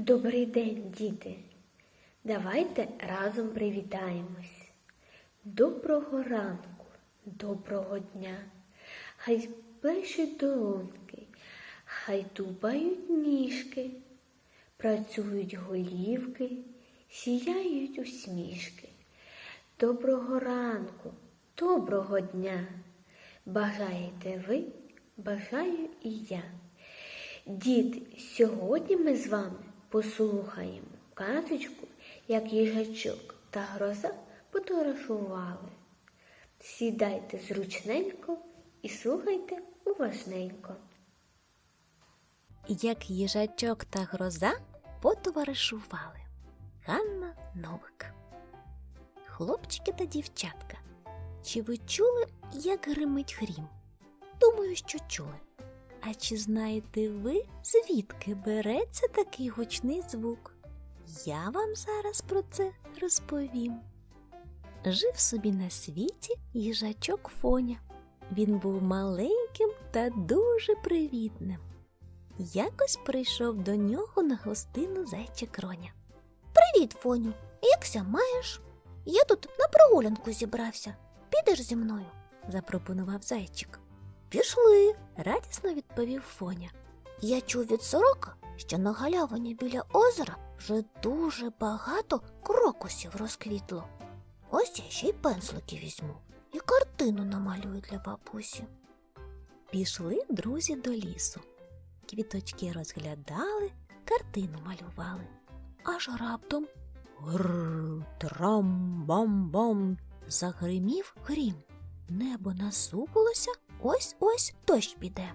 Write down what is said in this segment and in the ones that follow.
Добрий день, діти. Давайте разом привітаємось. Доброго ранку, доброго дня. Хай плещуть долоньки, хай тупають ніжки, працюють голівки, сіяють усмішки. Доброго ранку, доброго дня. Бажаєте ви, бажаю і я. Діти, сьогодні ми з вами послухаємо казочку, як їжачок та гроза подорожували. Сідайте зручненько і слухайте уважненько. Як їжачок та гроза потоваришували. Ганна Новик. Хлопчики та дівчатка. Чи ви чули, як гримить грім? Думаю, що чули. А чи знаєте ви, звідки береться такий гучний звук? Я вам зараз про це розповім. Жив собі на світі їжачок Фоня. Він був маленьким та дуже привітним. Якось прийшов до нього на гостину зайчик Роня. Привіт, Фоню. Якся маєш? Я тут на прогулянку зібрався. Підеш зі мною? запропонував зайчик. Пішли. Радісно відповів Фоня. Я чув від сорока, що на галявині біля озера вже дуже багато крокусів розквітло. Ось я ще й пензлики візьму і картину намалюю для бабусі. Пішли друзі до лісу. Квіточки розглядали, картину малювали. Аж раптом гр трам-бам-бам загримів грім. Небо насупилося, ось ось дощ піде.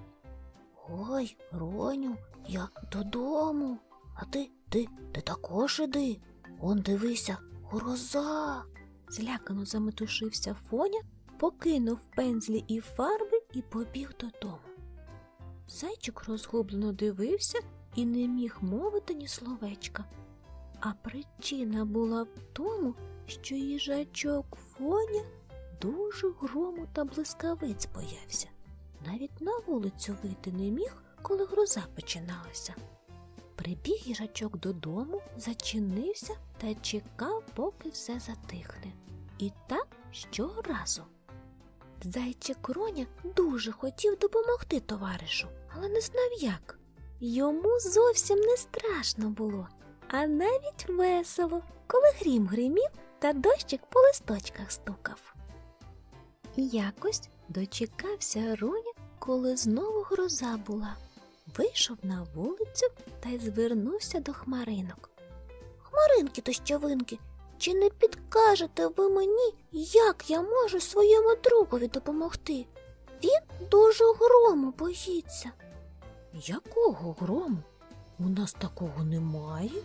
Ой, Роню, я додому. А ти, ти, ти також іди. Он дивися, гроза. Злякано заметушився Фоня, покинув пензлі і фарби і побіг додому. Зайчик розгублено дивився і не міг мовити ні словечка. А причина була в тому, що їжачок Фоня дуже грому та блискавиць боявся. Навіть на вулицю вийти не міг, коли гроза починалася. Прибіг їжачок додому, зачинився та чекав, поки все затихне. І так щоразу. Зайчик Роня дуже хотів допомогти товаришу, але не знав як. Йому зовсім не страшно було, а навіть весело, коли грім гримів та дощик по листочках стукав. Якось дочекався Роня, коли знову гроза була. Вийшов на вулицю та й звернувся до хмаринок. Хмаринки дощовинки, чи не підкажете ви мені, як я можу своєму другові допомогти? Він дуже грому боїться. Якого грому? У нас такого немає,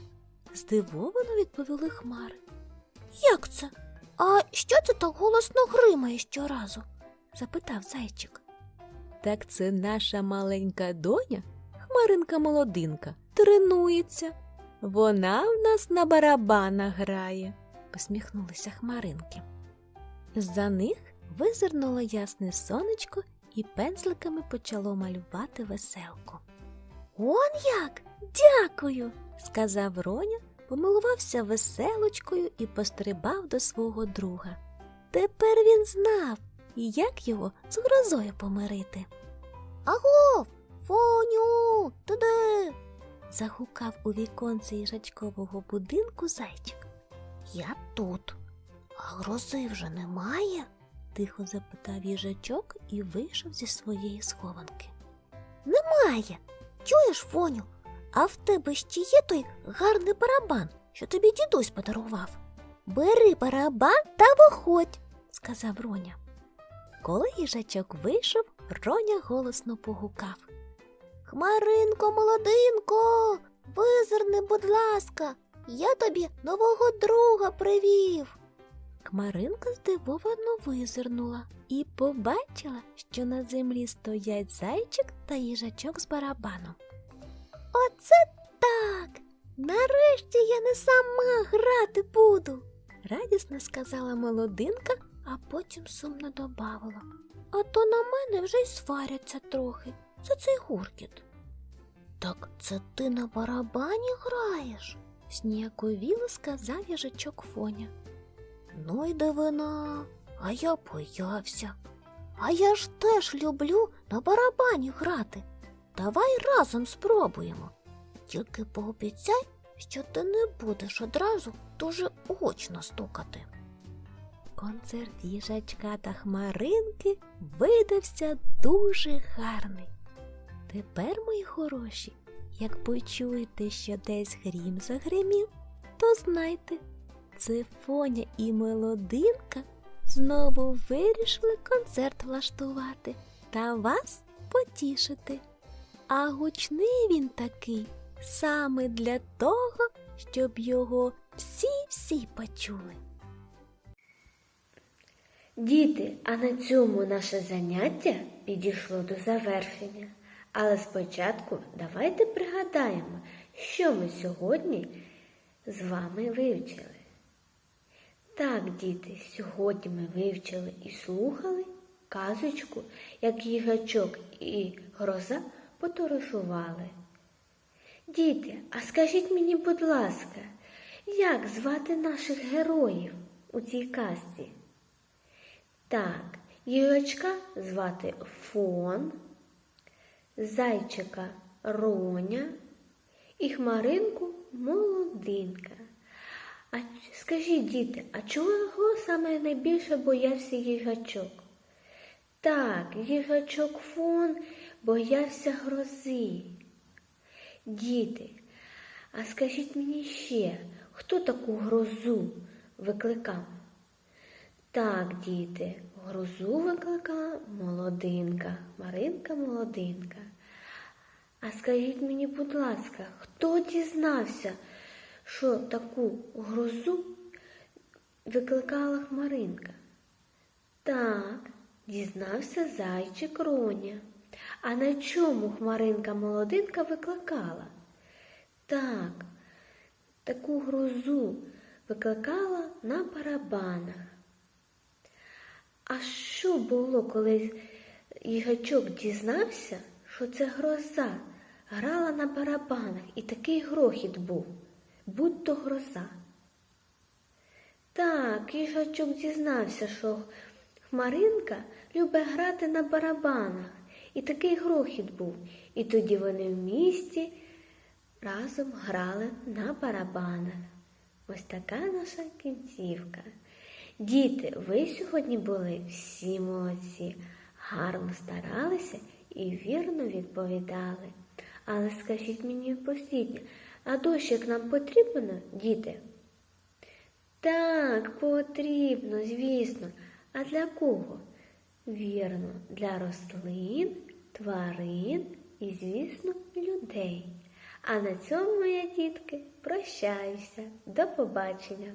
здивовано відповіли хмари. Як це? А що це так голосно гримає щоразу? запитав зайчик. Так це наша маленька доня, хмаринка молодинка, тренується. Вона в нас на барабанах грає, посміхнулися хмаринки. За них визирнуло ясне сонечко і пензликами почало малювати веселку. Он як? Дякую, сказав Роня, помилувався веселочкою і пострибав до свого друга. Тепер він знав, як його з грозою помирити. Агов, Фоню, ти де? Загукав у віконце їжачкового будинку зайчик. Я тут. А грози вже немає? Тихо запитав їжачок і вийшов зі своєї схованки. Немає. Чуєш, Фоню? А в тебе ще є той гарний барабан, що тобі дідусь подарував. Бери барабан та виходь, сказав Роня. Коли їжачок вийшов, Роня голосно погукав. Хмаринко, молодинко, визирни, будь ласка, я тобі нового друга привів. Хмаринка здивовано визирнула і побачила, що на землі стоять зайчик та їжачок з барабаном. Оце так. Нарешті я не сама грати буду. Радісно сказала молодинка, а потім сумно добавила. А то на мене вже й сваряться трохи за цей гуркіт. Так це ти на барабані граєш? Зніяковіло сказав їжачок Фоня. Ну й дивина, а я боявся. А я ж теж люблю на барабані грати. Давай разом спробуємо. Тільки пообіцяй, що ти не будеш одразу дуже гучно стукати. Концерт їжачка та хмаринки видався дуже гарний. Тепер, мої хороші, як почуєте, що десь грім загримів, то знайте, це Фоня і Мелодинка знову вирішили концерт влаштувати та вас потішити. А гучний він такий саме для того, щоб його всі-всі почули. Діти, а на цьому наше заняття підійшло до завершення. Але спочатку давайте пригадаємо, що ми сьогодні з вами вивчили. Так, діти, сьогодні ми вивчили і слухали казочку, як їжачок і гроза подорожували. Діти, а скажіть мені, будь ласка, як звати наших героїв у цій казці? Так, їжачка звати Фон, зайчика Роня і хмаринку Молодинка. А скажіть, діти, а чого саме найбільше боявся їжачок? Так, їжачок Фон боявся грози. Діти, а скажіть мені ще, хто таку грозу викликав? Так, діти, грозу викликала молодинка, Маринка молодинка. А скажіть мені, будь ласка, хто дізнався, що таку грозу викликала Хмаринка? Так, дізнався зайчик Роня. А на чому хмаринка молодинка викликала? Так, таку грозу викликала на барабанах. А що було, коли їжачок дізнався, що це гроза грала на барабанах і такий грохіт був, будь то гроза. Так, їжачок дізнався, що Хмаринка любить грати на барабанах, і такий грохіт був. І тоді вони в місті разом грали на барабанах. Ось така наша кінцівка. Діти, ви сьогодні були всі молодці, гарно старалися і вірно відповідали. Але скажіть мені посліднє, а дощик нам потрібно, діти? Так, потрібно, звісно. А для кого? Вірно, для рослин, тварин і, звісно, людей. А на цьому, я, дітки, прощаюся. До побачення.